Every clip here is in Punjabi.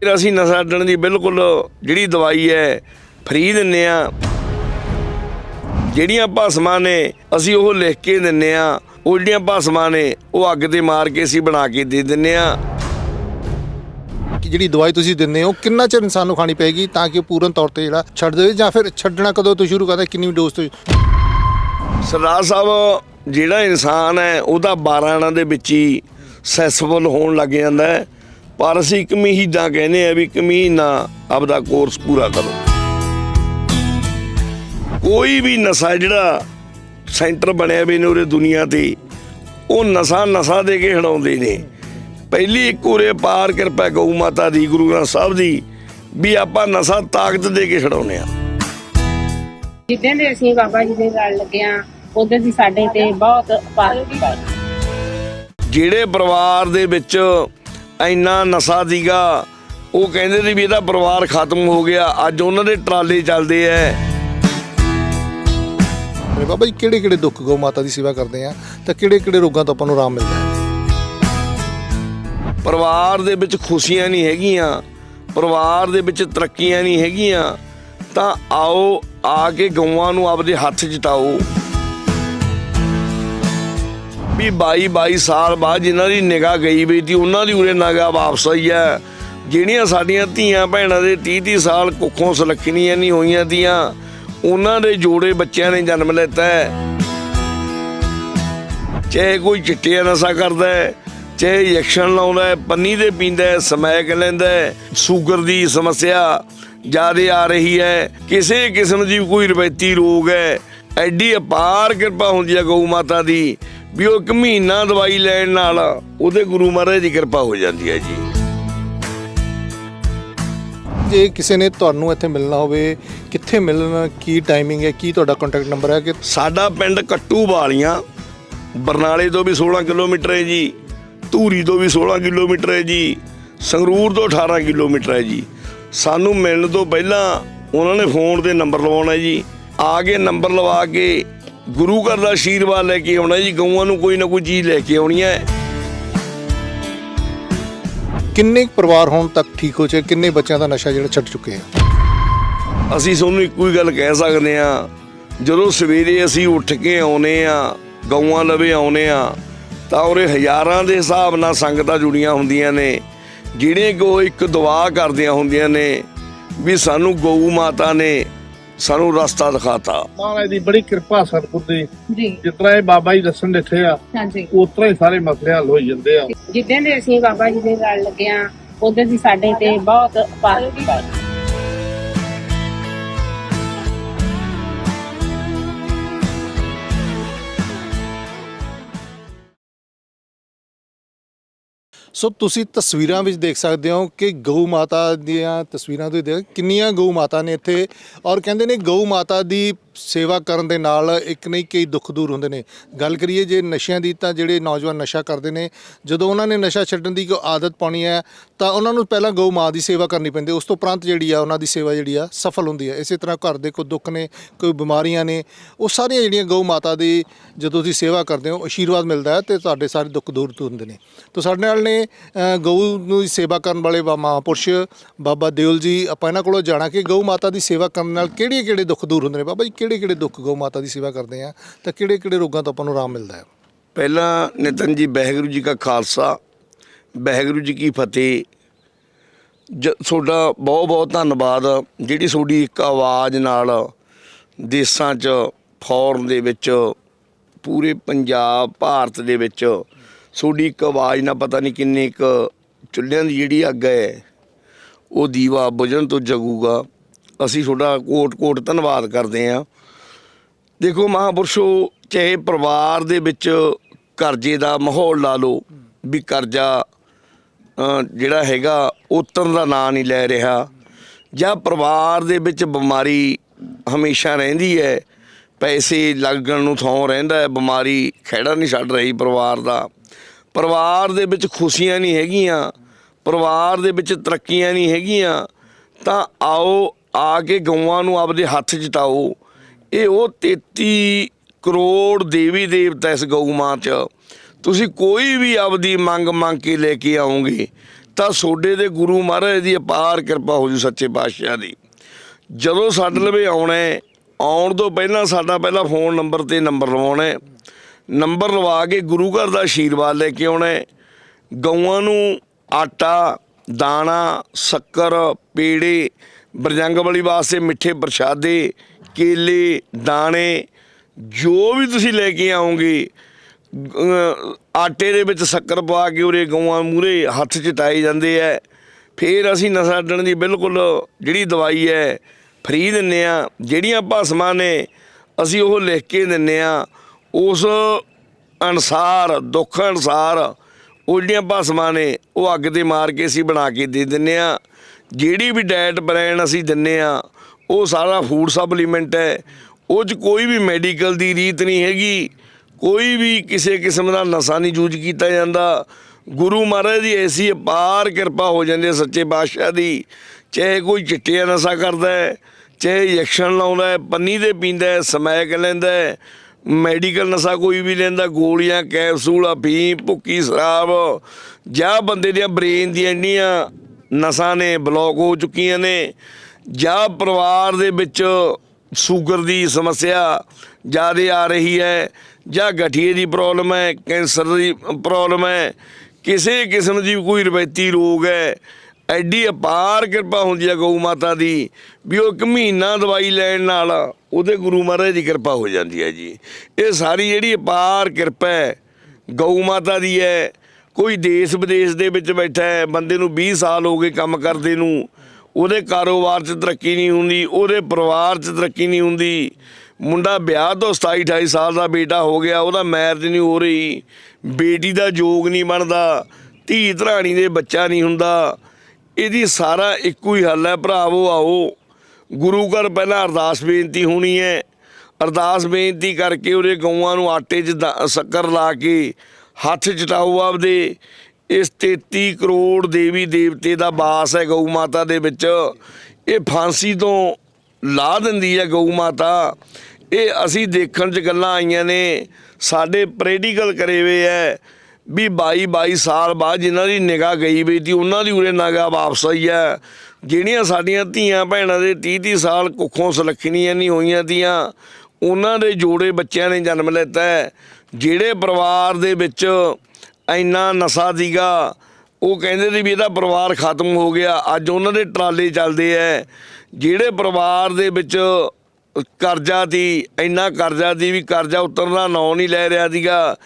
ਫਿਰ ਅਸੀਂ ਨਸ਼ਾ ਛੱਡਣ ਦੀ ਬਿਲਕੁਲ ਜਿਹੜੀ ਦਵਾਈ ਹੈ ਫ੍ਰੀ ਦਿੰਨੇ ਆ। ਜਿਹੜੀਆਂ ਭਾਸਮਾਂ ਨੇ ਅਸੀਂ ਉਹ ਲਿਖ ਕੇ ਦਿੰਨੇ ਆ। ਉਹ ਜਿਹੜੀਆਂ ਭਾਸਮਾਂ ਨੇ ਉਹ ਅੱਗ ਤੇ ਮਾਰ ਕੇ ਅਸੀਂ ਬਣਾ ਕੇ ਦੇ ਦਿੰਨੇ ਆ। ਕਿ ਜਿਹੜੀ ਦਵਾਈ ਤੁਸੀਂ ਦਿੰਦੇ ਹੋ ਕਿੰਨਾ ਚਿਰ ਇਨਸਾਨ ਨੂੰ ਖਾਣੀ ਪਏਗੀ ਤਾਂ ਕਿ ਉਹ ਪੂਰਨ ਤੌਰ ਤੇ ਜਿਹੜਾ ਛੱਡ ਦੇਵੇ ਜਾਂ ਫਿਰ ਛੱਡਣਾ ਕਦੋਂ ਤੋਂ ਸ਼ੁਰੂ ਕਰਦਾ ਕਿੰਨੀ ਡੋਜ਼ ਤੋਂ ਸਰਦਾਰ ਸਾਹਿਬ ਜਿਹੜਾ ਇਨਸਾਨ ਹੈ ਉਹਦਾ 12 ਆਣਾ ਦੇ ਵਿੱਚ ਹੀ ਸੈਸਫੁਲ ਹੋਣ ਲੱਗ ਜਾਂਦਾ ਹੈ। ਪਰ ਅਸੀਂ ਇੱਕ ਮਹੀਨਾ ਕਹਿੰਦੇ ਆ ਵੀ ਇੱਕ ਮਹੀਨਾ ਆਪਦਾ ਕੋਰਸ ਪੂਰਾ ਕਰੋ। ਕੋਈ ਵੀ ਨਸ਼ਾ ਜਿਹੜਾ ਸੈਂਟਰ ਬਣਿਆ ਵੀ ਨੇ ਉਰੇ ਦੁਨੀਆ ਤੇ ਉਹ ਨਸ਼ਾ ਨਸ਼ਾ ਦੇ ਕੇ ਹਟਾਉਂਦੇ ਨੇ। ਪਹਿਲੀ ਇੱਕ ਉਰੇ ਪਾਰ ਕਿਰਪਾ ਗਊ ਮਾਤਾ ਦੀ ਗੁਰੂ ਗ੍ਰੰਥ ਸਾਹਿਬ ਦੀ ਵੀ ਆਪਾਂ ਨਸ਼ਾ ਤਾਕਤ ਦੇ ਕੇ ਛਡਾਉਂਦੇ ਆ ਜਿੱਦਾਂ ਦੇ ਅਸੀਂ ਬਾਬਾ ਜੀ ਦੇ ਨਾਲ ਲੱਗਿਆ ਉਦੋਂ ਦੀ ਸਾਡੇ ਤੇ ਬਹੁਤ ਪਾਰ ਜਿਹੜੇ ਪਰਿਵਾਰ ਦੇ ਵਿੱਚ ਇੰਨਾ ਨਸ਼ਾ ਸੀਗਾ ਉਹ ਕਹਿੰਦੇ ਸੀ ਵੀ ਇਹਦਾ ਪਰਿਵਾਰ ਖਤਮ ਹੋ ਗਿਆ ਅੱਜ ਉਹਨਾਂ ਦੇ ਟਰਾਲੇ ਚੱਲਦੇ ਐ। ਮੇਰੇ ਬਾਬਾ ਜੀ ਕਿਹੜੇ ਕਿਹੜੇ ਦੁੱਖ ਗੋ ਮਾਤਾ ਦੀ ਸੇਵਾ ਕਰਦੇ ਆ ਤਾਂ ਕਿਹੜੇ ਕਿਹੜੇ ਰੋਗਾਂ ਤੋਂ ਆਪਾਂ ਨੂੰ ਆਰਾਮ ਮਿਲਦਾ ਹੈ? ਪਰਿਵਾਰ ਦੇ ਵਿੱਚ ਖੁਸ਼ੀਆਂ ਨਹੀਂ ਹੈਗੀਆਂ ਪਰਿਵਾਰ ਦੇ ਵਿੱਚ ਤਰੱਕੀਆਂ ਨਹੀਂ ਹੈਗੀਆਂ ਤਾਂ ਆਓ ਆ ਕੇ ਗਊਆਂ ਨੂੰ ਆਪਦੇ ਹੱਥ ਜਿਤਾਓ। ਵੀ 22 22 ਸਾਲ ਬਾਅਦ ਜਿਨ੍ਹਾਂ ਦੀ ਨਿਗਾਹ ਗਈ ਵੀ ਸੀ ਉਹਨਾਂ ਦੀ ਉਰੇ ਨਿਗਾਹ ਵਾਪਸ ਆਈ ਹੈ। ਜਿਹੜੀਆਂ ਸਾਡੀਆਂ ਧੀਆਂ ਭੈਣਾਂ ਦੇ 30 30 ਸਾਲ ਕੁੱਖੋਂ ਸੁਲੱਖਣੀਆਂ ਨਹੀਂ ਹੋਈਆਂ ਤੀਆਂ, ਉਹਨਾਂ ਦੇ ਜੋੜੇ ਬੱਚਿਆਂ ਨੇ ਜਨਮ ਲੈਤਾ ਹੈ। ਚਾਹੇ ਕੋਈ ਚਿੱਟਿਆ ਨਸ਼ਾ ਕਰਦਾ ਹੈ, ਚਾਹੇ ਇੰਜੈਕਸ਼ਨ ਲਾਉਂਦਾ ਹੈ, ਪੰਨੀ ਦੇ ਪੀਂਦਾ ਹੈ, ਸਮੈਕ ਲੈਂਦਾ ਹੈ, ਸ਼ੂਗਰ ਦੀ ਸਮੱਸਿਆ ਜ਼ਿਆਦਾ ਆ ਰਹੀ ਹੈ। ਕਿਸੇ ਕਿਸਮ ਦੀ ਕੋਈ ਰਵਾਇਤੀ ਰੋਗ ਹੈ। ਐਡੀ ਅਪਾਰ ਕਿਰਪਾ ਹੁੰਦੀ ਹੈ ਗਊ ਮਾਤਾ ਦੀ। ਵੀ ਉਹ ਇੱਕ ਮਹੀਨਾ ਦਵਾਈ ਲੈਣ ਨਾਲ ਉਹਦੇ ਗੁਰੂ ਮਹਾਰਾਜ ਦੀ ਕਿਰਪਾ ਹੋ ਜਾਂਦੀ ਹੈ ਜੀ। ਜੇ ਕਿਸੇ ਨੇ ਤੁਹਾਨੂੰ ਇੱਥੇ ਮਿਲਣਾ ਹੋਵੇ ਕਿੱਥੇ ਮਿਲਣਾ ਕੀ ਟਾਈਮਿੰਗ ਹੈ ਕੀ ਤੁਹਾਡਾ ਕੰਟੈਕਟ ਨੰਬਰ ਹੈ ਕਿ ਸਾਡਾ ਪਿੰਡ ਕੱਟੂ ਵਾਲੀਆਂ ਬਰਨਾਲੇ ਤੋਂ ਵੀ 16 ਕਿਲੋਮੀਟਰ ਹੈ ਜੀ ਧੂਰੀ ਤੋਂ ਵੀ 16 ਕਿਲੋਮੀਟਰ ਹੈ ਜੀ ਸੰਗਰੂਰ ਤੋਂ 18 ਕਿਲੋਮੀਟਰ ਹੈ ਜੀ। ਸਾਨੂੰ ਮਿਲਣ ਤੋਂ ਪਹਿਲਾਂ ਉਹਨਾਂ ਨੇ ਫੋਨ ਤੇ ਨੰਬਰ ਲਵਾਉਣਾ ਜੀ। ਆ ਕੇ ਨੰਬਰ ਲਵਾ ਕੇ ਗੁਰੂ ਘਰ ਦਾ ਆਸ਼ੀਰਵਾਦ ਲੈ ਕੇ ਆਉਣਾ ਜੀ ਗਊਆਂ ਨੂੰ ਕੋਈ ਨਾ ਕੋਈ ਚੀਜ਼ ਲੈ ਕੇ ਆਉਣੀ ਹੈ। ਕਿੰਨੇ ਕੁ ਪਰਿਵਾਰ ਹੁਣ ਤੱਕ ਠੀਕ ਹੋ ਚੁੱਕੇ? ਕਿੰਨੇ ਬੱਚਿਆਂ ਦਾ ਨਸ਼ਾ ਜਿਹੜਾ ਛੱਡ ਚੁੱਕੇ ਆ? ਅਸੀਂ ਤੁਹਾਨੂੰ ਇੱਕੋ ਹੀ ਗੱਲ ਕਹਿ ਸਕਦੇ ਆ ਜਦੋਂ ਸਵੇਰੇ ਅਸੀਂ ਉੱਠ ਕੇ ਆਉਨੇ ਆ ਗਊਆਂ ਲਵੇ ਆਉਨੇ ਆ ਤਾਂ ਉਰੇ ਹਜ਼ਾਰਾਂ ਦੇ ਹਿਸਾਬ ਨਾਲ ਸੰਗਤਾਂ ਜੁੜੀਆਂ ਹੁੰਦੀਆਂ ਨੇ ਜਿਹੜੇ ਕੋ ਇੱਕ ਦੁਆ ਕਰਦੀਆਂ ਹੁੰਦੀਆਂ ਨੇ ਵੀ ਸਾਨੂੰ ਗਊ ਮਾਤਾ ਨੇ ਸਾਨੂੰ ਰਸਤਾ ਦਿਖਾਤਾ। ਮਹਾਰਾਜ ਦੀ ਬੜੀ ਕਿਰਪਾ ਸਤਿਗੁਰ ਦੀ। ਜੀ। ਜਿਸ ਤਰ੍ਹਾਂ ਇਹ ਬਾਬਾ ਜੀ ਦੱਸਣ ਦਿੱਤੇ ਆ ਹਾਂਜੀ। ਉਸ ਤਰ੍ਹਾਂ ਹੀ ਸਾਰੇ ਮਸਲੇ ਹੱਲ ਹੋ ਜਾਂਦੇ ਆ। ਜਿੱਦਾਂ ਦੇ ਅਸੀਂ ਬਾਬਾ ਜੀ ਦੇ ਨਾਲ ਲੱਗਿਆ ਉਦੋਂ ਦੀ ਸਾਡੇ ਤੇ ਬਹੁਤ ਪਾਰ ਸੋ ਤੁਸੀਂ ਤਸਵੀਰਾਂ ਵਿੱਚ ਦੇਖ ਸਕਦੇ ਹੋ ਕਿ ਗਊ ਮਾਤਾ ਦੀਆਂ ਤਸਵੀਰਾਂ ਤੁਸੀਂ ਦੇਖ ਕਿੰਨੀਆਂ ਗਊ ਮਾਤਾ ਨੇ ਇੱਥੇ ਔਰ ਕਹਿੰਦੇ ਨੇ ਗਊ ਮਾਤਾ ਦੀ ਸੇਵਾ ਕਰਨ ਦੇ ਨਾਲ ਇੱਕ ਨਹੀਂ, ਕਈ ਦੁੱਖ ਦੂਰ ਹੁੰਦੇ ਨੇ। ਗੱਲ ਕਰੀਏ ਜੇ ਨਸ਼ਿਆਂ ਦੀ ਤਾਂ ਜਿਹੜੇ ਨੌਜਵਾਨ ਨਸ਼ਾ ਕਰਦੇ ਨੇ, ਜਦੋਂ ਉਹਨਾਂ ਨੇ ਨਸ਼ਾ ਛੱਡਣ ਦੀ ਕੋਈ ਆਦਤ ਪਾਉਣੀ ਹੈ, ਤਾਂ ਉਹਨਾਂ ਨੂੰ ਪਹਿਲਾਂ ਗਊ ਮਾਂ ਦੀ ਸੇਵਾ ਕਰਨੀ ਪੈਂਦੀ ਉਸ ਤੋਂ ਉਪਰੰਤ ਜਿਹੜੀ ਆ, ਉਹਨਾਂ ਦੀ ਸੇਵਾ ਜਿਹੜੀ ਆ, ਸਫਲ ਹੁੰਦੀ ਹੈ। ਇਸੇ ਤਰ੍ਹਾਂ ਘਰ ਦੇ ਕੋਈ ਦੁੱਖ ਨੇ, ਕੋਈ ਬਿਮਾਰੀਆਂ ਨੇ, ਉਹ ਸਾਰੀਆਂ ਜਿਹੜੀਆਂ ਗਊ ਮਾਤਾ ਦੀ ਜਦੋਂ ਤੁਸੀਂ ਸੇਵਾ ਕਰਦੇ ਹੋ ਆਸ਼ੀਰਵਾਦ ਮਿਲਦਾ ਹੈ ਤੇ ਤੁਹਾਡੇ ਸਾਰੇ ਦੁੱਖ ਦੂਰ ਹੁੰਦੇ ਨੇ। ਤਾਂ ਸਾਡੇ ਨਾਲ ਨੇ ਗਊ ਨੂੰ ਸੇਵਾ ਕਰਨ ਵਾਲੇ ਬਾ- ਮਹਾਂਪੁਰਸ਼, ਬਾਬਾ ਦਿਓਲ ਜੀ। ਆਪਾਂ ਇਹਨਾਂ ਕੋਲੋਂ ਜਾਣਾ ਕਿ ਗਊ ਮਾਤਾ ਦੀ ਸੇਵਾ ਕਰਨ ਨਾਲ ਕਿਹੜੇ ਕਿਹੜੇ ਦੁੱਖ ਦੂਰ ਹੁੰਦੇ ਨੇ? ਬਾਬਾ ਜੀ ਕਿਹੜੇ ਕਿਹੜੇ ਦੁੱਖ ਗਊ ਮਾਤਾ ਦੀ ਸੇਵਾ ਕਰਦੇ ਆ ਤਾਂ ਕਿਹੜੇ ਕਿਹੜੇ ਰੋਗਾਂ ਤੋਂ ਆਪਾਂ ਨੂੰ ਆਰਾਮ ਮਿਲਦਾ ਹੈ? ਪਹਿਲਾਂ ਨਿਤਨ ਜੀ, ਵਾਹਿਗੁਰੂ ਜੀ ਕਾ ਖਾਲਸਾ, ਵਾਹਿਗੁਰੂ ਜੀ ਕੀ ਫਤਿਹ। ਜ, ਤੁਹਾਡਾ ਬਹੁਤ ਬਹੁਤ ਧੰਨਵਾਦ, ਜਿਹੜੀ ਤੁਹਾਡੀ ਇੱਕ ਆਵਾਜ਼ ਨਾਲ ਦੇਸ਼ਾਂ 'ਚ, ਫੌਰਨ ਦੇ ਵਿੱਚ, ਪੂਰੇ ਪੰਜਾਬ, ਭਾਰਤ ਦੇ ਵਿੱਚ ਤੁਹਾਡੀ ਇੱਕ ਆਵਾਜ਼ ਨਾਲ ਪਤਾ ਨਹੀਂ ਕਿੰਨੇ ਕੁ ਚੁੱਲ੍ਹਿਆਂ ਦੀ ਜਿਹੜੀ ਅੱਗ ਹੈ, ਉਹ ਦੀਵਾ ਬੁਝਣ ਤੋਂ ਜਗੂਗਾ। ਅਸੀਂ ਤੁਹਾਡਾ ਕੋਟ-ਕੋਟ ਧੰਨਵਾਦ ਕਰਦੇ ਹਾਂ। ਦੇਖੋ ਮਹਾਂਪੁਰਸ਼ੋ, ਚਾਹੇ ਪਰਿਵਾਰ ਦੇ ਵਿੱਚ ਕਰਜ਼ੇ ਦਾ ਮਾਹੌਲ ਲਾ ਲਓ, ਵੀ ਕਰਜ਼ਾ ਜਿਹੜਾ ਹੈਗਾ, ਉਤਰਨ ਦਾ ਨਾਂ ਨਹੀਂ ਲੈ ਰਿਹਾ, ਜਾਂ ਪਰਿਵਾਰ ਦੇ ਵਿੱਚ ਬਿਮਾਰੀ ਹਮੇਸ਼ਾ ਰਹਿੰਦੀ ਹੈ, ਪੈਸੇ ਲੱਗਣ ਨੂੰ ਥੋਂ ਰਹਿੰਦਾ ਹੈ, ਬਿਮਾਰੀ ਖਹਿੜਾ ਨਹੀਂ ਛੱਡ ਰਹੀ ਪਰਿਵਾਰ ਦਾ। ਪਰਿਵਾਰ ਦੇ ਵਿੱਚ ਖੁਸ਼ੀਆਂ ਨਹੀਂ ਹੈਗੀਆਂ, ਪਰਿਵਾਰ ਦੇ ਵਿੱਚ ਤਰੱਕੀਆਂ ਨਹੀਂ ਹੈਗੀਆਂ, ਤਾਂ ਆਓ ਆ ਕੇ ਗਊਆਂ ਨੂੰ ਆਪਦੇ ਹੱਥ ਜਿਤਾਓ ਇਹ ਉਹ 33 ਕਰੋੜ ਦੇਵੀ ਦੇਵਤਾ ਇਸ ਗਊ ਮਾਂ 'ਚ। ਤੁਸੀਂ ਕੋਈ ਵੀ ਆਪਦੀ ਮੰਗ ਮੰਗ ਕੇ ਲੈ ਕੇ ਆਉਂਗੇ ਤਾਂ ਸੋਡੇ ਦੇ ਗੁਰੂ ਮਹਾਰਾਜ ਦੀ ਅਪਾਰ ਕਿਰਪਾ ਹੋ ਜੂ ਸੱਚੇ ਪਾਤਸ਼ਾਹ ਦੀ। ਜਦੋਂ ਸਾਡੇ ਲਵੇ ਆਉਣਾ ਆਉਣ ਤੋਂ ਪਹਿਲਾਂ ਸਾਡਾ ਪਹਿਲਾ ਫੋਨ ਨੰਬਰ ਤੇ ਨੰਬਰ ਲਵਾਉਣਾ ਨੰਬਰ ਲਵਾ ਕੇ ਗੁਰੂ ਘਰ ਦਾ ਆਸ਼ੀਰਵਾਦ ਲੈ ਕੇ ਆਉਣਾ ਗਊਆਂ ਨੂੰ ਆਟਾ, ਦਾਣਾ, ਸ਼ੱਕਰ, ਪੇੜੇ, ਬਰਜੰਗ ਵਾਲੀ ਵਾਸਤੇ ਮਿੱਠੇ ਪ੍ਰਸ਼ਾਦੇ ਕੇਲੇ, ਦਾਣੇ, ਜੋ ਵੀ ਤੁਸੀਂ ਲੈ ਕੇ ਆਓਗੇ ਆਟੇ ਦੇ ਵਿੱਚ ਸ਼ੱਕਰ ਪਾ ਕੇ ਉਰੇ ਗਊਆਂ ਮੂਰੇ ਹੱਥ ਚਟਾਏ ਜਾਂਦੇ ਐ। ਫਿਰ ਅਸੀਂ ਨਸ਼ਾ ਛੱਡਣ ਦੀ ਬਿਲਕੁਲ ਜਿਹੜੀ ਦਵਾਈ ਹੈ ਫਰੀ ਦਿੰਨੇ ਆ। ਜਿਹੜੀਆਂ ਭਸਮਾਂ ਨੇ, ਅਸੀਂ ਉਹ ਲਿਖ ਕੇ ਦਿੰਨੇ ਆ। ਉਸ ਅਨਸਾਰ, ਦੁੱਖ ਅਨਸਾਰ ਉਹ ਜਿਹੜੀਆਂ ਭਸਮਾਂ ਨੇ, ਉਹ ਅੱਗ ਤੇ ਮਾਰ ਕੇ ਅਸੀਂ ਬਣਾ ਕੇ ਦੇ ਦਿੰਨੇ ਆ। ਜਿਹੜੀ ਵੀ ਡਾਇਟ ਪਲਾਨ ਅਸੀਂ ਦਿੰਨੇ ਆ ਉਹ ਸਾਰਾ ਫੂਡ ਸਪਲੀਮੈਂਟ ਹੈ। ਉਹ 'ਚ ਕੋਈ ਵੀ ਮੈਡੀਕਲ ਦੀ ਰੀਤ ਨਹੀਂ ਹੈਗੀ। ਕੋਈ ਵੀ ਕਿਸੇ ਕਿਸਮ ਦਾ ਨਸ਼ਾ ਨਹੀਂ ਯੂਜ਼ ਕੀਤਾ ਜਾਂਦਾ। ਗੁਰੂ ਮਹਾਰਾਜ ਦੀ ਐਸੀ ਅਪਾਰ ਕਿਰਪਾ ਹੋ ਜਾਂਦੀ ਹੈ ਸੱਚੇ ਪਾਤਸ਼ਾਹ ਦੀ। ਚਾਹੇ ਕੋਈ ਚਿੱਟਿਆ ਨਸ਼ਾ ਕਰਦਾ ਹੈ, ਚਾਹੇ ਇੰਜੈਕਸ਼ਨ ਲਾਉਂਦਾ ਹੈ, ਪੰਨੀ ਦੇ ਪੀਂਦਾ ਹੈ, ਸਮੈਕ ਲੈਂਦਾ ਹੈ ਮੈਡੀਕਲ ਨਸ਼ਾ ਕੋਈ ਵੀ ਲੈਂਦਾ, ਗੋਲੀਆਂ ਕੈਪਸੂਲ ਅਫੀਮ, ਭੁੱਕੀ, ਸ਼ਰਾਬ, ਜਾਂ ਬੰਦੇ ਦੀਆਂ ਬ੍ਰੇਨ ਦੀਆਂ ਇੰਨੀਆਂ ਨਸਾਂ ਨੇ ਬਲੌਕ ਹੋ ਚੁੱਕੀਆਂ ਨੇ। ਜਾਂ ਪਰਿਵਾਰ ਦੇ ਵਿੱਚ ਸ਼ੂਗਰ ਦੀ ਸਮੱਸਿਆ ਜ਼ਿਆਦਾ ਆ ਰਹੀ ਹੈ, ਜਾਂ ਗਠੀਏ ਦੀ ਪ੍ਰੋਬਲਮ ਹੈ, ਕੈਂਸਰ ਦੀ ਪ੍ਰੋਬਲਮ ਹੈ, ਕਿਸੇ ਕਿਸਮ ਦੀ ਕੋਈ ਰਵਾਇਤੀ ਰੋਗ ਹੈ, ਐਡੀ ਅਪਾਰ ਕਿਰਪਾ ਹੁੰਦੀ ਹੈ ਗਊ ਮਾਤਾ ਦੀ ਵੀ ਉਹ ਇੱਕ ਮਹੀਨਾ ਦਵਾਈ ਲੈਣ ਨਾਲ ਉਹਦੇ ਗੁਰੂ ਮਹਾਰਾਜ ਦੀ ਕਿਰਪਾ ਹੋ ਜਾਂਦੀ ਹੈ ਜੀ। ਇਹ ਸਾਰੀ ਜਿਹੜੀ ਅਪਾਰ ਕਿਰਪਾ ਹੈ, ਗਊ ਮਾਤਾ ਦੀ ਹੈ, ਕੋਈ ਦੇਸ਼ ਵਿਦੇਸ਼ ਦੇ ਵਿੱਚ ਬੈਠਾ ਹੈ, ਬੰਦੇ ਨੂੰ 20 ਸਾਲ ਹੋ ਗਏ ਕੰਮ ਕਰਦੇ ਨੂੰ ਉਹਦੇ ਕਾਰੋਬਾਰ 'ਚ ਤਰੱਕੀ ਨਹੀਂ ਹੁੰਦੀ, ਉਹਦੇ ਪਰਿਵਾਰ 'ਚ ਤਰੱਕੀ ਨਹੀਂ ਹੁੰਦੀ। ਮੁੰਡਾ ਵਿਆਹ ਤੋਂ 27 28 ਸਾਲ ਦਾ ਬੇਟਾ ਹੋ ਗਿਆ, ਉਹਦਾ ਮੈਰਿਜ ਨਹੀਂ ਹੋ ਰਹੀ। ਬੇਟੀ ਦਾ ਜੋਗ ਨਹੀਂ ਬਣਦਾ, ਧੀ ਧਰਾਣੀ ਦੇ ਬੱਚਾ ਨਹੀਂ ਹੁੰਦਾ। ਇਹਦੀ ਸਾਰਾ ਇੱਕੋ ਹੀ ਹੱਲ ਹੈ, ਭਰਾਵੋ, ਆਓ। ਗੁਰੂ ਘਰ ਪਹਿਲਾਂ ਅਰਦਾਸ ਬੇਨਤੀ ਹੋਣੀ ਹੈ। ਅਰਦਾਸ ਬੇਨਤੀ ਕਰਕੇ ਉਹਦੇ ਗਊਆਂ ਨੂੰ ਆਟੇ 'ਚ ਦਾ- ਸ਼ੱਕਰ ਲਾ ਕੇ ਹੱਥ ਚਟਾਓ ਆਪਦੇ। ਇਸ 33 ਕਰੋੜ ਦੇਵੀ ਦੇਵਤੇ ਦਾ ਵਾਸ ਹੈ ਗਊ ਮਾਤਾ ਦੇ ਵਿੱਚ। ਇਹ ਫਾਂਸੀ ਤੋਂ ਲਾ ਦਿੰਦੀ ਹੈ ਗਊ ਮਾਤਾ। ਇਹ ਅਸੀਂ ਦੇਖਣ 'ਚ ਗੱਲਾਂ ਆਈਆਂ ਨੇ, ਸਾਡੇ ਪ੍ਰੈਕਟੀਕਲ ਕਰੇ ਹੋਏ ਹੈ ਵੀ 22 22 ਸਾਲ ਬਾਅਦ ਜਿਨ੍ਹਾਂ ਦੀ ਨਿਗਾਹ ਗਈ ਵੀ ਤੀ ਉਹਨਾਂ ਦੀ ਉਰੇ ਨਿਗਾਹ ਵਾਪਸ ਆਈ ਹੈ। ਜਿਹੜੀਆਂ ਸਾਡੀਆਂ ਧੀਆਂ ਭੈਣਾਂ ਦੇ 30 30 ਸਾਲ ਕੁੱਖੋਂ ਸੁਲੱਖਣੀਆਂ ਨਹੀਂ ਹੋਈਆਂ ਤੀਆਂ, ਉਹਨਾਂ ਦੇ ਜੋੜੇ ਬੱਚਿਆਂ ਨੇ ਜਨਮ ਲੈਤਾ ਜਿਹੜੇ ਪਰਿਵਾਰ ਦੇ ਵਿੱਚ ਇੰਨਾ ਨਸ਼ਾ ਸੀਗਾ, ਉਹ ਕਹਿੰਦੇ ਸੀ ਵੀ ਇਹਦਾ ਪਰਿਵਾਰ ਖਤਮ ਹੋ ਗਿਆ, ਅੱਜ ਉਹਨਾਂ ਦੇ ਟਰਾਲੇ ਚੱਲਦੇ ਐ। ਜਿਹੜੇ ਪਰਿਵਾਰ ਦੇ ਵਿੱਚ ਕਰਜ਼ਾ ਦੀ ਇੰਨਾ ਕਰਜ਼ਾ ਦੀ ਵੀ ਕਰਜ਼ਾ ਉਤਰਨਾ ਨਾਂ ਨਹੀਂ ਲੈ ਰਿਹਾ ਸੀਗਾ।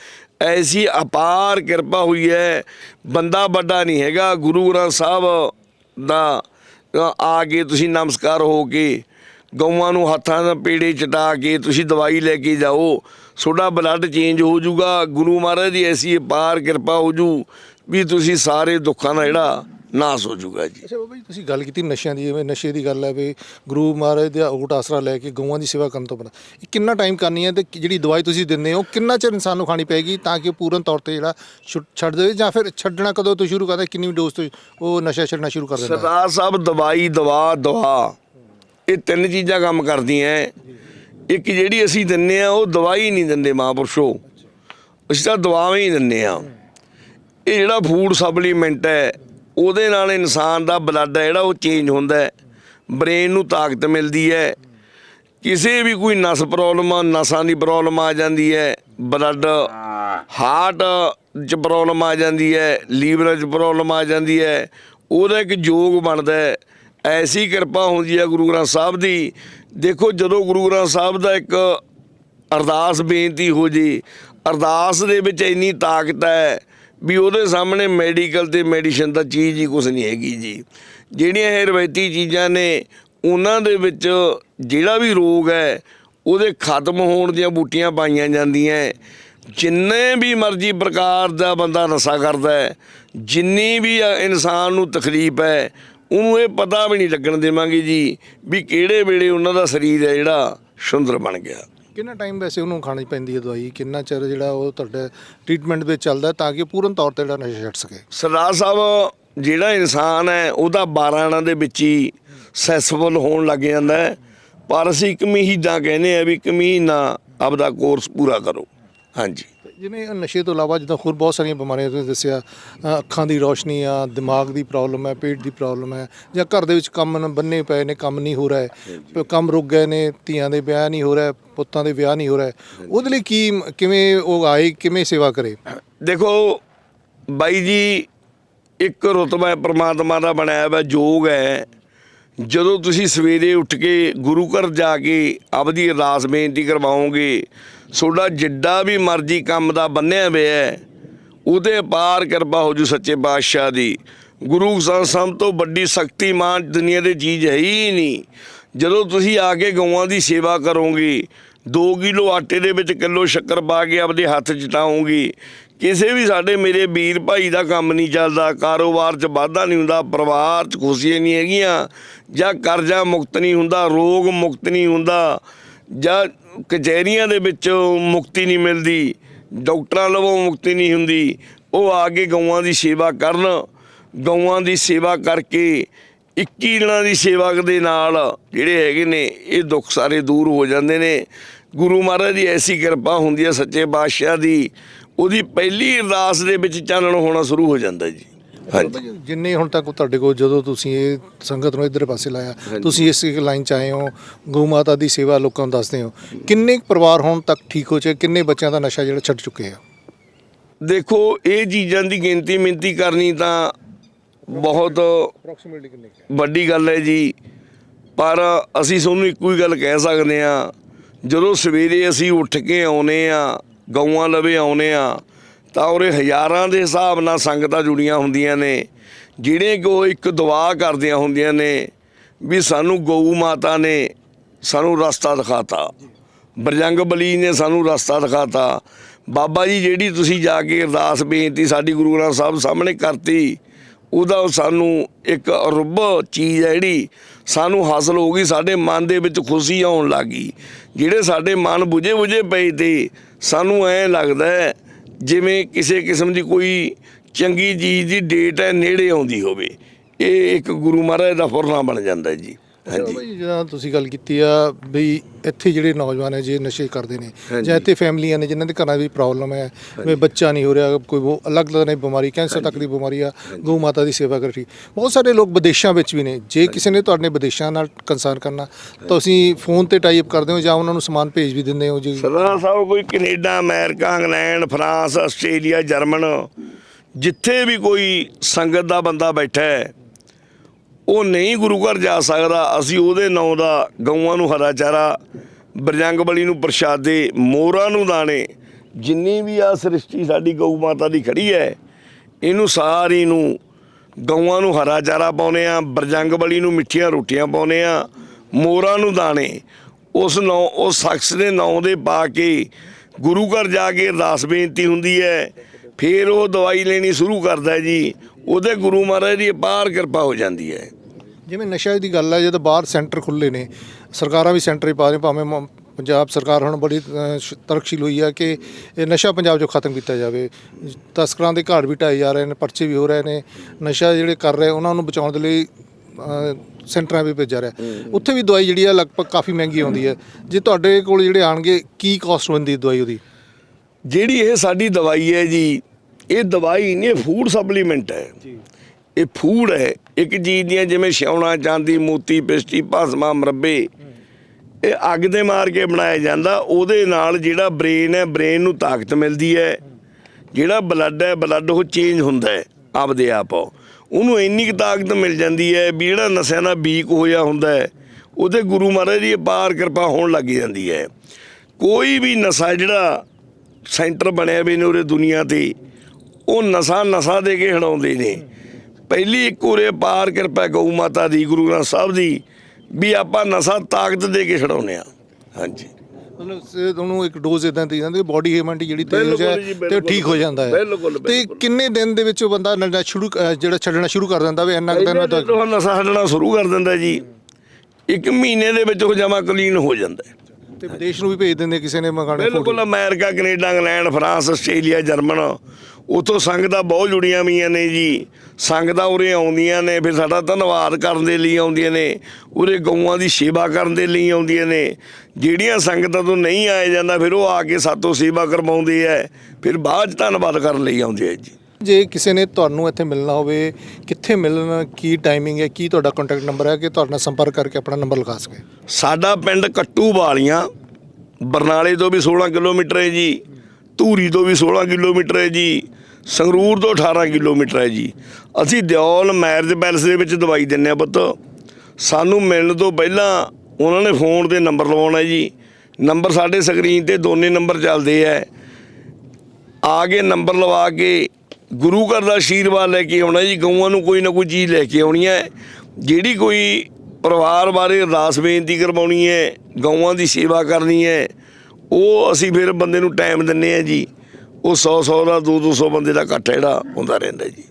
ਐਸੀ ਅਪਾਰ ਕਿਰਪਾ ਹੋਈ ਹੈ ਬੰਦਾ ਵੱਡਾ ਨਹੀਂ ਹੈਗਾ, ਗੁਰੂ ਗ੍ਰੰਥ ਸਾਹਿਬ ਦਾ ਆ ਕੇ ਤੁਸੀਂ ਨਮਸਕਾਰ ਹੋ ਕੇ ਗਊਆਂ ਨੂੰ ਹੱਥਾਂ ਨਾਲ ਪੇੜੇ ਚਟਾ ਕੇ ਤੁਸੀਂ ਦਵਾਈ ਲੈ ਕੇ ਜਾਓ। ਤੁਹਾਡਾ ਬਲੱਡ ਚੇਂਜ ਹੋ ਜਾਊਗਾ ਗੁਰੂ ਮਹਾਰਾਜ ਦੀ ਐਸੀ ਅਪਾਰ ਕਿਰਪਾ ਹੋ ਜੂ ਵੀ ਤੁਸੀਂ ਸਾਰੇ ਦੁੱਖਾਂ ਦਾ ਜਿਹੜਾ ਨਾਸ ਹੋ ਜਾਊਗਾ ਜੀ। ਅੱਛਾ ਬਾਬਾ ਜੀ ਤੁਸੀਂ ਗੱਲ ਕੀਤੀ ਨਸ਼ਿਆਂ ਦੀ ਜਿਵੇਂ ਨਸ਼ੇ ਦੀ ਗੱਲ ਹੈ ਵੀ ਗੁਰੂ ਮਹਾਰਾਜ ਦਾ ਓਟ ਆਸਰਾ ਲੈ ਕੇ ਗਊਆਂ ਦੀ ਸੇਵਾ ਕਰਨ ਤੋਂ ਬਾਅਦ ਇਹ ਕਿੰਨਾ ਟਾਈਮ ਕਰਨੀ ਹੈ ਤੇ ਜਿਹੜੀ ਦਵਾਈ ਤੁਸੀਂ ਦਿੰਦੇ ਹੋ ਕਿੰਨਾ ਚਿਰ ਇਨਸਾਨ ਨੂੰ ਖਾਣੀ ਪਏਗੀ ਤਾਂ ਕਿ ਉਹ ਪੂਰਨ ਤੌਰ ਤੇ ਜਿਹੜਾ ਛੱਡ ਦੇਵੇ ਜਾਂ ਫਿਰ ਛੱਡਣਾ ਕਦੋਂ ਤੋਂ ਸ਼ੁਰੂ ਕਰਦਾ ਕਿੰਨੀ ਡੋਜ਼ ਤੋਂ ਉਹ ਨਸ਼ਾ ਛੱਡਣਾ ਸ਼ੁਰੂ ਕਰ ਦਿੰਦਾ? ਸਰਦਾਰ ਸਾਹਿਬ ਦਵਾਈ ਦਵਾ ਦਵਾ। ਇਹ ਤਿੰਨ ਚੀਜ਼ਾਂ ਕੰਮ ਕਰਦੀਆਂ ਇੱਕ ਜਿਹੜੀ ਅਸੀਂ ਦਿੰਨੇ ਆ, ਉਹ ਦਵਾਈ ਨਹੀਂ ਦਿੰਦੇ ਮਹਾਂਪੁਰਸ਼ੋ। ਅਸੀਂ ਤਾਂ ਦਵਾਵਾਂ ਹੀ ਦਿੰਨੇ ਆ। ਇਹ ਜਿਹੜਾ ਫੂਡ ਸਪਲੀਮੈਂਟ ਹੈ, ਉਹਦੇ ਨਾਲ ਇਨਸਾਨ ਦਾ ਬਲੱਡ ਹੈ, ਜਿਹੜਾ ਉਹ ਚੇਂਜ ਹੁੰਦਾ ਹੈ। ਬ੍ਰੇਨ ਨੂੰ ਤਾਕਤ ਮਿਲਦੀ ਹੈ। ਕਿਸੇ ਵੀ ਕੋਈ ਨਸ ਪ੍ਰੋਬਲਮ ਆ, ਨਸਾਂ ਦੀ ਪ੍ਰੋਬਲਮ ਆ ਜਾਂਦੀ ਹੈ। ਬਲੱਡ ਹਾਰਟ 'ਚ ਪ੍ਰੋਬਲਮ ਆ ਜਾਂਦੀ ਹੈ। ਲੀਵਰ 'ਚ ਪ੍ਰੋਬਲਮ ਆ ਜਾਂਦੀ ਹੈ। ਉਹਦਾ ਇੱਕ ਯੋਗ ਬਣਦਾ ਹੈ। ਐਸੀ ਕਿਰਪਾ ਹੁੰਦੀ ਹੈ ਗੁਰੂ ਗ੍ਰੰਥ ਸਾਹਿਬ ਦੀ। ਦੇਖੋ, ਜਦੋਂ ਗੁਰੂ ਗ੍ਰੰਥ ਸਾਹਿਬ ਦਾ ਇੱਕ ਅਰਦਾਸ ਬੇਨਤੀ ਹੋ ਜੀ, ਅਰਦਾਸ ਦੇ ਵਿੱਚ ਇੰਨੀ ਤਾਕਤ ਹੈ ਵੀ ਉਹਦੇ ਸਾਹਮਣੇ ਮੈਡੀਕਲ ਤੇ ਮੈਡੀਸਨ ਦਾ ਚੀਜ਼ ਹੀ ਕੁਝ ਨਹੀਂ ਹੈਗੀ ਜੀ। ਜਿਹੜੀਆਂ ਇਹ ਰਵਾਇਤੀ ਚੀਜ਼ਾਂ ਨੇ, ਉਹਨਾਂ ਦੇ ਵਿੱਚ ਜਿਹੜਾ ਵੀ ਰੋਗ ਹੈ, ਉਹਦੇ ਖਤਮ ਹੋਣ ਦੀਆਂ ਬੂਟੀਆਂ ਪਾਈਆਂ ਜਾਂਦੀਆਂ ਜਿੰਨੇ ਵੀ ਮਰਜ਼ੀ ਪ੍ਰਕਾਰ ਦਾ ਬੰਦਾ ਨਸ਼ਾ ਕਰਦਾ ਹੈ, ਜਿੰਨੀ ਵੀ ਇਨਸਾਨ ਨੂੰ ਤਕਲੀਫ ਹੈ ਉਹਨੂੰ ਇਹ ਪਤਾ ਵੀ ਨਹੀਂ ਲੱਗਣ ਦੇਵਾਂਗੇ ਜੀ ਵੀ ਕਿਹੜੇ ਵੇਲੇ ਉਹਨਾਂ ਦਾ ਸਰੀਰ ਹੈ ਜਿਹੜਾ ਸੁੰਦਰ ਬਣ ਗਿਆ। ਕਿੰਨਾ ਟਾਈਮ ਵੈਸੇ ਉਹਨੂੰ ਖਾਣੀ ਪੈਂਦੀ ਹੈ ਦਵਾਈ? ਕਿੰਨਾ ਚਿਰ ਜਿਹੜਾ ਉਹ ਤੁਹਾਡੇ ਟ੍ਰੀਟਮੈਂਟ ਵਿੱਚ ਚੱਲਦਾ ਤਾਂ ਕਿ ਪੂਰਨ ਤੌਰ ਤੇ ਜਿਹੜਾ ਨਸ਼ਾ ਛੱਡ ਸਕੇ? ਸਰਦਾਰ ਸਾਹਿਬ ਜਿਹੜਾ ਇਨਸਾਨ ਹੈ ਉਹਦਾ 12 ਆਣਾ ਦੇ ਵਿੱਚ ਹੀ ਸੈਸਫੁਲ ਹੋਣ ਲੱਗ ਜਾਂਦਾ ਹੈ। ਪਰ ਅਸੀਂ ਇੱਕ ਮਹੀਨਾ ਕਹਿੰਦੇ ਆ ਵੀ ਇੱਕ ਮਹੀਨਾ ਆਪਦਾ ਕੋਰਸ ਪੂਰਾ ਕਰੋ। ਹਾਂਜੀ। ਜਿਵੇਂ ਨਸ਼ੇ ਤੋਂ ਇਲਾਵਾ ਜਿੱਦਾਂ ਹੋਰ ਬਹੁਤ ਸਾਰੀਆਂ ਬਿਮਾਰੀਆਂ ਤੁਸੀਂ ਦੱਸਿਆ ਅੱਖਾਂ ਦੀ ਰੋਸ਼ਨੀ ਆ ਦਿਮਾਗ ਦੀ ਪ੍ਰੋਬਲਮ ਹੈ ਪੇਟ ਦੀ ਪ੍ਰੋਬਲਮ ਹੈ ਜਾਂ ਘਰ ਦੇ ਵਿੱਚ ਕੰਮ ਨ- ਬੰਨੇ ਪਏ ਨੇ ਕੰਮ ਨਹੀਂ ਹੋ ਰਿਹਾ ਹੈ ਕੰਮ ਰੁਕ ਗਏ ਨੇ ਧੀਆਂ ਦੇ ਵਿਆਹ ਨਹੀਂ ਹੋ ਰਿਹਾ ਪੁੱਤਾਂ ਦੇ ਵਿਆਹ ਨਹੀਂ ਹੋ ਰਿਹਾ ਉਹਦੇ ਲਈ ਕੀ ਕਿਵੇਂ ਉਹ ਆਏ ਕਿਵੇਂ ਸੇਵਾ ਕਰੇ? ਦੇਖੋ ਬਾਈ ਜੀ ਇੱਕ ਰੁਤਬਾ ਪ੍ਰਮਾਤਮਾ ਦਾ ਬਣਾਇਆ ਹੋਇਆ ਯੋਗ ਹੈ। ਜਦੋਂ ਤੁਸੀਂ ਸਵੇਰੇ ਉੱਠ ਕੇ ਗੁਰੂ ਘਰ ਜਾ ਕੇ ਆਪਦੀ ਅਰਦਾਸ ਬੇਨਤੀ ਕਰਵਾਓਗੇ ਤੁਹਾਡਾ ਜਿੱਡਾ ਵੀ ਮਰਜ਼ੀ ਕੰਮ ਦਾ ਬੰਨਿਆ ਹੋਇਆ ਉਹਦੇ ਪਾਰ ਕਿਰਪਾ ਹੋ ਜੂ ਸੱਚੇ ਪਾਤਸ਼ਾਹ ਦੀ। ਗੁਰੂ ਸਾਹਿਬ ਸਭ ਤੋਂ ਵੱਡੀ ਸ਼ਕਤੀਮਾਨ ਦੁਨੀਆ ਦੇ ਚੀਜ਼ ਹੈ ਹੀ ਨਹੀਂ। ਜਦੋਂ ਤੁਸੀਂ ਆ ਕੇ ਗਊਆਂ ਦੀ ਸੇਵਾ ਕਰੋਗੇ 2 ਕਿਲੋ ਆਟੇ ਦੇ ਵਿੱਚ ਕਿਲੋ ਸ਼ੱਕਰ ਪਾ ਕੇ ਆਪਦੇ ਹੱਥ ਚਟਾਉਂਗੀ ਕਿਸੇ ਵੀ ਸਾਡੇ ਮੇਰੇ ਵੀਰ ਭਾਈ ਦਾ ਕੰਮ ਨਹੀਂ ਚੱਲਦਾ, ਕਾਰੋਬਾਰ 'ਚ ਵਾਧਾ ਨਹੀਂ ਹੁੰਦਾ, ਪਰਿਵਾਰ 'ਚ ਖੁਸ਼ੀਆਂ ਨਹੀਂ ਹੈਗੀਆਂ ਜਾਂ ਕਰਜ਼ਾ ਮੁਕਤ ਨਹੀਂ ਹੁੰਦਾ, ਰੋਗ ਮੁਕਤ ਨਹੀਂ ਹੁੰਦਾ ਜਾਂ ਕਚਹਿਰੀਆਂ ਦੇ ਵਿੱਚ ਮੁਕਤੀ ਨਹੀਂ ਮਿਲਦੀ, ਡਾਕਟਰਾਂ ਲਵੋਂ ਮੁਕਤੀ ਨਹੀਂ ਹੁੰਦੀ, ਉਹ ਆ ਕੇ ਗਊਆਂ ਦੀ ਸੇਵਾ ਕਰਨ, ਗਊਆਂ ਦੀ ਸੇਵਾ ਕਰਕੇ 21 ਦਿਨਾਂ ਦੀ ਸੇਵਾ ਦੇ ਨਾਲ ਜਿਹੜੇ ਹੈਗੇ ਨੇ, ਇਹ ਦੁੱਖ ਸਾਰੇ ਦੂਰ ਹੋ ਜਾਂਦੇ ਨੇ। ਗੁਰੂ ਮਹਾਰਾਜ ਦੀ ਐਸੀ ਕਿਰਪਾ ਹੁੰਦੀ ਹੈ ਸੱਚੇ ਪਾਤਸ਼ਾਹ ਦੀ, ਉਹਦੀ ਪਹਿਲੀ ਅਰਦਾਸ ਦੇ ਵਿੱਚ ਚਾਨਣ ਹੋਣਾ ਸ਼ੁਰੂ ਹੋ ਜਾਂਦਾ ਜੀ। ਹਾਂਜੀ। ਜਿੰਨੇ ਹੁਣ ਤੱਕ ਤੁਹਾਡੇ ਕੋਲ ਜਦੋਂ ਤੁਸੀਂ ਇਹ ਸੰਗਤ ਨੂੰ ਇਧਰ ਪਾਸੇ ਲਾਇਆ ਤੁਸੀਂ ਇਸ ਲਾਈਨ ਚ ਆਏ ਹੋ ਗਊ ਮਾਤਾ ਦੀ ਸੇਵਾ ਲੋਕਾਂ ਨੂੰ ਦੱਸਦੇ ਹੋ। ਕਿੰਨੇ ਕੁ ਪਰਿਵਾਰ ਹੁਣ ਤੱਕ ਠੀਕ ਹੋ ਚੁੱਕੇ ਕਿੰਨੇ ਬੱਚਿਆਂ ਦਾ ਨਸ਼ਾ ਜਿਹੜਾ ਛੱਡ ਚੁੱਕੇ ਆ? ਦੇਖੋ ਇਹ ਚੀਜ਼ਾਂ ਦੀ ਗਿਣਤੀ ਮਿੰਤੀ ਕਰਨੀ ਤਾਂ ਬਹੁਤ ਅਪਰੋਕਸੀਮੇਟਲੀ ਕਿੰਨੇ ਵੱਡੀ ਗੱਲ ਹੈ ਜੀ। ਪਰ ਅਸੀਂ ਤੁਹਾਨੂੰ ਇੱਕੋ ਹੀ ਗੱਲ ਕਹਿ ਸਕਦੇ ਆ ਜਦੋਂ ਸਵੇਰੇ ਅਸੀਂ ਉੱਠ ਕੇ ਆਉਨੇ ਆ ਗਊਆਂ ਲਵੇ ਆਉਨੇ ਆ ਤਾਂ ਉਰੇ ਹਜ਼ਾਰਾਂ ਦੇ ਹਿਸਾਬ ਨਾਲ ਸੰਗਤਾਂ ਜੁੜੀਆਂ ਹੁੰਦੀਆਂ ਨੇ ਜਿਹੜੇ ਕੋ ਇੱਕ ਦੁਆ ਕਰਦੀਆਂ ਹੁੰਦੀਆਂ ਨੇ ਵੀ ਸਾਨੂੰ ਗਊ ਮਾਤਾ ਨੇ ਸਾਨੂੰ ਰਸਤਾ ਦਿਖਾਤਾ। ਬਰਜੰਗ ਬਲੀ ਨੇ ਸਾਨੂੰ ਰਸਤਾ ਦਿਖਾਤਾ। ਬਾਬਾ ਜੀ, ਜਿਹੜੀ ਤੁਸੀਂ ਜਾ ਕੇ ਅਰਦਾਸ ਬੇਨਤੀ ਸਾਡੀ ਗੁਰੂ ਗ੍ਰੰਥ ਸਾਹਿਬ ਸਾਹਮਣੇ ਕਰਤੀ, ਉਹਦਾ ਸਾਨੂੰ ਇੱਕ ਅਰੁੱਬ ਚੀਜ਼ ਹੈ ਜਿਹੜੀ ਸਾਨੂੰ ਹਾਸਲ ਹੋ ਗਈ, ਸਾਡੇ ਮਨ ਦੇ ਵਿੱਚ ਖੁਸ਼ੀ ਆਉਣ ਲੱਗੀ ਜਿਹੜੇ ਸਾਡੇ ਮਨ ਬੁਝੇ ਬੁਝੇ ਪਏ ਤੇ ਸਾਨੂੰ ਐ ਲੱਗਦਾ ਜਿਵੇਂ ਕਿਸੇ ਕਿਸਮ ਦੀ ਕੋਈ ਚੰਗੀ ਚੀਜ਼ ਦੀ ਡੇਟ ਹੈ, ਨੇੜੇ ਆਉਂਦੀ ਹੋਵੇ, ਇਹ ਇੱਕ ਗੁਰੂ ਮਹਾਰਾਜ ਦਾ ਫੁਰਨਾ ਬਣ ਜਾਂਦਾ ਜੀ। ਹਾਂਜੀ। ਭਾਈ ਜਦੋਂ ਤੁਸੀਂ ਗੱਲ ਕੀਤੀ ਆ ਵੀ ਇੱਥੇ ਜਿਹੜੇ ਨੌਜਵਾਨ ਹੈ ਜੇ ਨਸ਼ੇ ਕਰਦੇ ਨੇ ਜਾਂ ਇੱਥੇ ਫੈਮਲੀਆਂ ਨੇ ਜਿਨ੍ਹਾਂ ਦੇ ਘਰਾਂ ਦੀ ਪ੍ਰੋਬਲਮ ਹੈ ਵੀ ਬੱਚਾ ਨਹੀਂ ਹੋ ਰਿਹਾ ਕੋਈ ਉਹ ਅਲੱਗ ਤਰ੍ਹਾਂ ਦੀ ਬਿਮਾਰੀ ਕੈਂਸਰ ਤੱਕ ਦੀ ਬਿਮਾਰੀ ਆ ਗਊ ਮਾਤਾ ਦੀ ਸੇਵਾ ਕਰੀ ਬਹੁਤ ਸਾਰੇ ਲੋਕ ਵਿਦੇਸ਼ਾਂ ਵਿੱਚ ਵੀ ਨੇ। ਜੇ ਕਿਸੇ ਨੇ ਤੁਹਾਡੇ ਵਿਦੇਸ਼ਾਂ ਨਾਲ ਕੰਸਰਨ ਕਰਨਾ ਤਾਂ ਤੁਸੀਂ ਫੋਨ ਤੇ ਟਾਈਪ ਕਰਦੇ ਹੋ ਜਾਂ ਉਹਨਾਂ ਨੂੰ ਸਮਾਨ ਭੇਜ ਵੀ ਦਿੰਦੇ ਹੋ ਜੀ? ਸਰਦਾਰ ਸਾਹਿਬ ਕੋਈ Canada America England France Australia German ਜਿੱਥੇ ਵੀ ਕੋਈ ਸੰਗਤ ਦਾ ਬੰਦਾ ਬੈਠਾ ਹੈ ਉਹ ਨਹੀਂ ਗੁਰੂ ਘਰ ਜਾ ਸਕਦਾ, ਅਸੀਂ ਉਹਦੇ ਨਾਂ ਦਾ ਗਊਆਂ ਨੂੰ ਹਰਾ ਚਾਰਾ ਬਰਜੰਗ ਬਲੀ ਨੂੰ ਪ੍ਰਸ਼ਾਦੇ ਮੋਰਾਂ ਨੂੰ ਦਾਣੇ, ਜਿੰਨੀ ਵੀ ਆ ਸ੍ਰਿਸ਼ਟੀ ਸਾਡੀ ਗਊ ਮਾਤਾ ਦੀ ਖੜੀ ਹੈ, ਇਹਨੂੰ ਸਾਰੀ ਨੂੰ ਗਊਆਂ ਨੂੰ ਹਰਾ ਚਾਰਾ ਪਾਉਨੇ ਆ ਬਰਜੰਗ ਬਲੀ ਨੂੰ ਮਿੱਠੀਆਂ ਰੋਟੀਆਂ ਪਾਉਨੇ ਆ ਮੋਰਾਂ ਨੂੰ ਦਾਣੇ, ਉਸ ਨੌ, ਉਸ ਸ਼ਖਸ ਦੇ ਨਾਂ ਦੇ ਪਾ ਕੇ ਗੁਰੂ ਘਰ ਜਾ ਕੇ ਅਰਦਾਸ ਬੇਨਤੀ ਹੁੰਦੀ ਹੈ, ਫਿਰ ਉਹ ਦਵਾਈ ਲੈਣੀ ਸ਼ੁਰੂ ਕਰਦਾ ਜੀ, ਉਹਦੇ ਗੁਰੂ ਮਹਾਰਾਜ ਦੀ ਅਪਾਰ ਕਿਰਪਾ ਹੋ ਜਾਂਦੀ ਹੈ। ਜਿਵੇਂ ਨਸ਼ਾ ਦੀ ਗੱਲ ਹੈ ਜਦੋਂ ਬਾਹਰ ਸੈਂਟਰ ਖੁੱਲੇ ਨੇ ਸਰਕਾਰਾਂ ਵੀ ਸੈਂਟਰ ਹੀ ਪਾ ਰਹੀਆਂ ਭਾਵੇਂ ਮ- ਪੰਜਾਬ ਸਰਕਾਰ ਹੁਣ ਬੜੀ ਅ, ਸ਼- ਤਰਕਸ਼ੀਲ ਹੋਈ ਹੈ ਕਿ ਇਹ ਨਸ਼ਾ ਪੰਜਾਬ 'ਚੋਂ ਖਤਮ ਕੀਤਾ ਜਾਵੇ। ਤਸਕਰਾਂ ਦੇ ਘਰ ਵੀ ਢਾਏ ਜਾ ਰਹੇ ਨੇ ਪਰਚੇ ਵੀ ਹੋ ਰਹੇ ਨੇ ਨਸ਼ਾ ਜਿਹੜੇ ਕਰ ਰਹੇ ਉਹਨਾਂ ਨੂੰ ਬਚਾਉਣ ਦੇ ਲਈ ਅ, ਸੈਂਟਰਾਂ ਵੀ ਭੇਜਿਆ ਰਿਹਾ। ਉੱਥੇ ਵੀ ਦਵਾਈ ਜਿਹੜੀ ਆ ਲਗਭਗ ਕਾਫੀ ਮਹਿੰਗੀ ਆਉਂਦੀ ਹੈ ਜੇ ਤੁਹਾਡੇ ਕੋਲ ਜਿਹੜੇ ਆਣਗੇ ਕੀ ਕਾਸਟ ਹੁੰਦੀ ਦਵਾਈ ਉਹਦੀ? ਜਿਹੜੀ ਇਹ ਸਾਡੀ ਦਵਾਈ ਹੈ ਜੀ ਇਹ ਦਵਾਈ ਨਹੀਂ ਇਹ ਫੂਡ ਸਪਲੀਮੈਂਟ ਹੈ। ਇਹ ਫੂਡ ਹੈ। ਇੱਕ ਚੀਜ਼ ਦੀਆਂ ਜਿਵੇਂ ਸਿਉਣਾ, ਚਾਂਦੀ, ਮੋਤੀ ਪਿਸਟੀ ਭਸਮਾ, ਮਰੱਬੇ, ਇਹ ਅੱਗ ਦੇ ਮਾਰ ਕੇ ਬਣਾਇਆ ਜਾਂਦਾ। ਉਹਦੇ ਨਾਲ ਜਿਹੜਾ ਬ੍ਰੇਨ ਹੈ, ਬ੍ਰੇਨ ਨੂੰ ਤਾਕਤ ਮਿਲਦੀ ਹੈ। ਜਿਹੜਾ ਬਲੱਡ ਹੈ, ਬਲੱਡ ਉਹ ਚੇਂਜ ਹੁੰਦਾ ਹੈ ਆਪਦੇ ਆਪ। ਉਹਨੂੰ ਇੰਨੀ ਕੁ ਤਾਕਤ ਮਿਲ ਜਾਂਦੀ ਹੈ ਵੀ ਜਿਹੜਾ ਨਸਿਆਂ ਦਾ ਬੀਕ ਹੋਇਆ ਹੁੰਦਾ ਹੈ, ਉਹਦੇ ਗੁਰੂ ਮਹਾਰਾਜ ਦੀ ਅਪਾਰ ਕਿਰਪਾ ਹੋਣ ਲੱਗ ਜਾਂਦੀ ਹੈ। ਕੋਈ ਵੀ ਨਸ਼ਾ ਜਿਹੜਾ ਸੈਂਟਰ ਬਣਿਆ ਵੀ ਨੇ ਉਰੇ ਦੁਨੀਆ ਤੇ, ਉਹ ਨਸ਼ਾ ਨਸ਼ਾ ਦੇ ਕੇ ਹਟਾਉਂਦੇ ਨੇ। ਪਹਿਲੀ ਇੱਕ ਉਰੇ ਪਾਰ ਕਿਰਪਾ ਗਊ ਮਾਤਾ ਦੀ ਗੁਰੂ ਗ੍ਰੰਥ ਸਾਹਿਬ ਦੀ ਵੀ ਆਪਾਂ ਨਸ਼ਾ ਤਾਕਤ ਦੇ ਕੇ ਛਡਾਉਂਦੇ ਆ ਹਾਂਜੀ। ਮਤਲਬ ਸੇ ਉਹਨੂੰ ਇੱਕ ਡੋਜ਼ ਇਦਾਂ ਦੀ ਜਾਂਦੀ ਬਾਡੀ ਹੀਮੈਂਟ ਜਿਹੜੀ ਤੇਜ਼ ਹੈ ਤੇ ਠੀਕ ਹੋ ਜਾਂਦਾ ਹੈ। ਤੇ। ਕਿੰਨੇ ਦਿਨ ਦੇ ਵਿੱਚ ਉਹ ਬੰਦਾ ਨਸ਼ਾ ਸ਼ੁਰੂ ਜਿਹੜਾ ਛੱਡਣਾ ਸ਼ੁਰੂ ਕਰ ਦਿੰਦਾ ਵੀ ਇੰਨਾ ਕੁ ਦਿਨ ਮੈਂ ਤਾਂ ਜਦੋਂ ਨਸ਼ਾ ਛੱਡਣਾ ਸ਼ੁਰੂ ਕਰ ਦਿੰਦਾ ਜੀ ਇੱਕ ਮਹੀਨੇ ਦੇ ਵਿੱਚ ਉਹ ਜਮਾ ਕਲੀਨ ਹੋ ਜਾਂਦਾ ਹੈ। ਤੇ ਵਿਦੇਸ਼ ਨੂੰ ਵੀ ਭੇਜ ਦਿੰਦੇ ਕਿਸੇ ਨੇ ਮੰਗਾਣੇ ਬਿਲਕੁਲ America Canada England France Australia German. ਉਤੋਂ ਸੰਗਤਾਂ ਬਹੁਤ ਜੁੜੀਆਂ ਹੋਈਆਂ ਨੇ ਜੀ। ਸੰਗਤਾਂ ਉਰੇ ਆਉਂਦੀਆਂ ਨੇ ਫਿਰ ਸਾਡਾ ਧੰਨਵਾਦ ਕਰਨ ਦੇ ਲਈ ਆਉਂਦੀਆਂ ਨੇ। ਉਰੇ ਗਊਆਂ ਦੀ ਸੇਵਾ ਕਰਨ ਦੇ ਲਈ ਆਉਂਦੀਆਂ ਨੇ। ਜਿਹੜੀਆਂ ਸੰਗਤਾਂ ਤੋਂ ਨਹੀਂ ਆਇਆ ਜਾਂਦਾ ਫਿਰ ਉਹ ਆ ਕੇ ਸਾਤੋਂ ਸੇਵਾ ਕਰਵਾਉਂਦੇ ਐ। ਫਿਰ ਬਾਅਦ 'ਚ ਧੰਨਵਾਦ ਕਰਨ ਲਈ ਆਉਂਦੇ ਆ ਜੀ। ਜੇ ਕਿਸੇ ਨੇ ਤੁਹਾਨੂੰ ਇੱਥੇ ਮਿਲਣਾ ਹੋਵੇ ਕਿੱਥੇ ਮਿਲਣਾ ਕੀ ਟਾਈਮਿੰਗ ਹੈ ਕੀ ਤੁਹਾਡਾ ਕੰਟੈਕਟ ਨੰਬਰ ਹੈ ਕਿ ਤੁਹਾਡੇ ਨਾਲ ਸੰਪਰਕ ਕਰਕੇ ਆਪਣਾ ਨੰਬਰ ਲਗਾ ਸਕੇ? ਸਾਡਾ ਪਿੰਡ ਕੱਟੂ ਵਾਲੀਆਂ ਬਰਨਾਲੇ ਤੋਂ ਵੀ 16 ਕਿਲੋਮੀਟਰ ਹੈ ਜੀ। ਧੂਰੀ ਤੋਂ ਵੀ 16 ਕਿਲੋਮੀਟਰ ਹੈ ਜੀ, ਸੰਗਰੂਰ ਤੋਂ 18 ਕਿਲੋਮੀਟਰ ਹੈ ਜੀ। ਅਸੀਂ ਦਿਓਲ ਮੈਰਿਜ ਪੈਲਸ ਦੇ ਵਿੱਚ ਦਵਾਈ ਦਿੰਨੇ ਆ ਪੁੱਤ। ਸਾਨੂੰ ਮਿਲਣ ਤੋਂ ਪਹਿਲਾਂ ਉਹਨਾਂ ਨੇ ਫੋਨ ਤੇ ਨੰਬਰ ਲਵਾਉਣਾ ਜੀ। ਨੰਬਰ ਸਾਡੇ ਸਕਰੀਨ ਤੇ ਦੋਨੇ ਨੰਬਰ ਚੱਲਦੇ ਆ ਆ ਕੇ ਨੰਬਰ ਲਵਾ ਕੇ ਗੁਰੂ ਘਰ ਦਾ ਆਸ਼ੀਰਵਾਦ ਲੈ ਕੇ ਆਉਣਾ ਜੀ, ਗਊਆਂ ਨੂੰ ਕੋਈ ਨਾ ਕੋਈ ਚੀਜ਼ ਲੈ ਕੇ ਆਉਣੀ ਹੈ। ਜਿਹੜੀ ਕੋਈ ਪਰਿਵਾਰ ਬਾਰੇ ਅਰਦਾਸ ਬੇਨਤੀ ਕਰਵਾਉਣੀ ਹੈ, ਗਊਆਂ ਦੀ ਸੇਵਾ ਕਰਨੀ ਹੈ ਉਹ ਅਸੀਂ ਫਿਰ ਬੰਦੇ ਨੂੰ ਟਾਈਮ ਦਿੰਨੇ ਆ ਜੀ। ਉਹ 100 100 ਦਾ 2 200 ਬੰਦੇ ਦਾ ਇਕੱਠ ਜਿਹੜਾ ਹੁੰਦਾ ਰਹਿੰਦਾ ਜੀ।